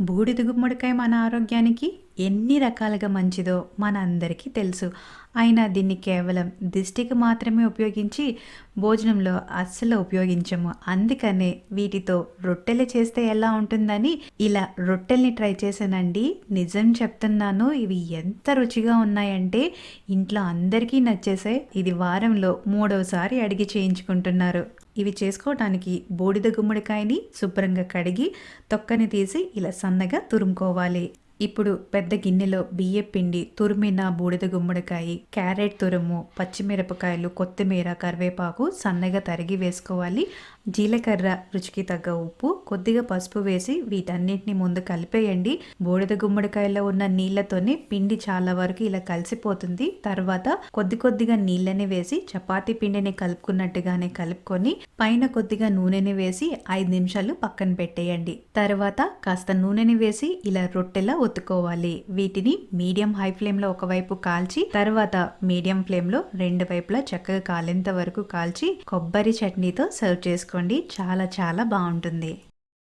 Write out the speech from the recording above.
బూడిద గుమ్మడికాయ మన ఆరోగ్యానికి ఎన్ని రకాలుగా మంచిదో మన అందరికీ తెలుసు. అయినా దీన్ని కేవలం దిష్టికి మాత్రమే ఉపయోగించి భోజనంలో అస్సలు ఉపయోగించము. అందుకనే వీటితో రొట్టెలు చేస్తే ఎలా ఉంటుందని ఇలా రొట్టెల్ని ట్రై చేశానండి. నిజం చెప్తున్నాను ఇవి ఎంత రుచిగా ఉన్నాయంటే ఇంట్లో అందరికీ నచ్చేసాయి. ఇది వారంలో మూడవసారి అడిగి చేయించుకుంటున్నారు. ఇవి చేసుకోవడానికి బూడిద గుమ్మడికాయని శుభ్రంగా కడిగి తొక్కని తీసి ఇలా సన్నగా తురుముకోవాలి. ఇప్పుడు పెద్ద గిన్నెలో బియ్య పిండి తురిమిన బూడిద గుమ్మడికాయ క్యారెట్ తురుము పచ్చిమిరపకాయలు కొత్తిమీర కరివేపాకు సన్నగా తరిగి వేసుకోవాలి. జీలకర్ర రుచికి తగ్గ ఉప్పు కొద్దిగా పసుపు వేసి వీటన్నిటిని ముందు కలిపేయండి. బూడిద గుమ్మడికాయలో ఉన్న నీళ్ళతోనే పిండి చాలా వరకు ఇలా కలిసిపోతుంది. తర్వాత కొద్ది కొద్దిగా నీళ్ళని వేసి చపాతి పిండిని కలుపుకున్నట్టుగానే కలుపుకొని పైన కొద్దిగా నూనెని వేసి ఐదు నిమిషాలు పక్కన పెట్టేయండి. తర్వాత కాస్త నూనెని వేసి ఇలా రొట్టెలా ఒత్తుకోవాలి. వీటిని మీడియం హై ఫ్లేమ్లో ఒకవైపు కాల్చి తర్వాత మీడియం ఫ్లేమ్లో రెండు వైపులా చక్కగా కాలేంత వరకు కాల్చి కొబ్బరి చట్నీతో సర్వ్ చేసుకోండి. చాలా చాలా బాగుంటుంది.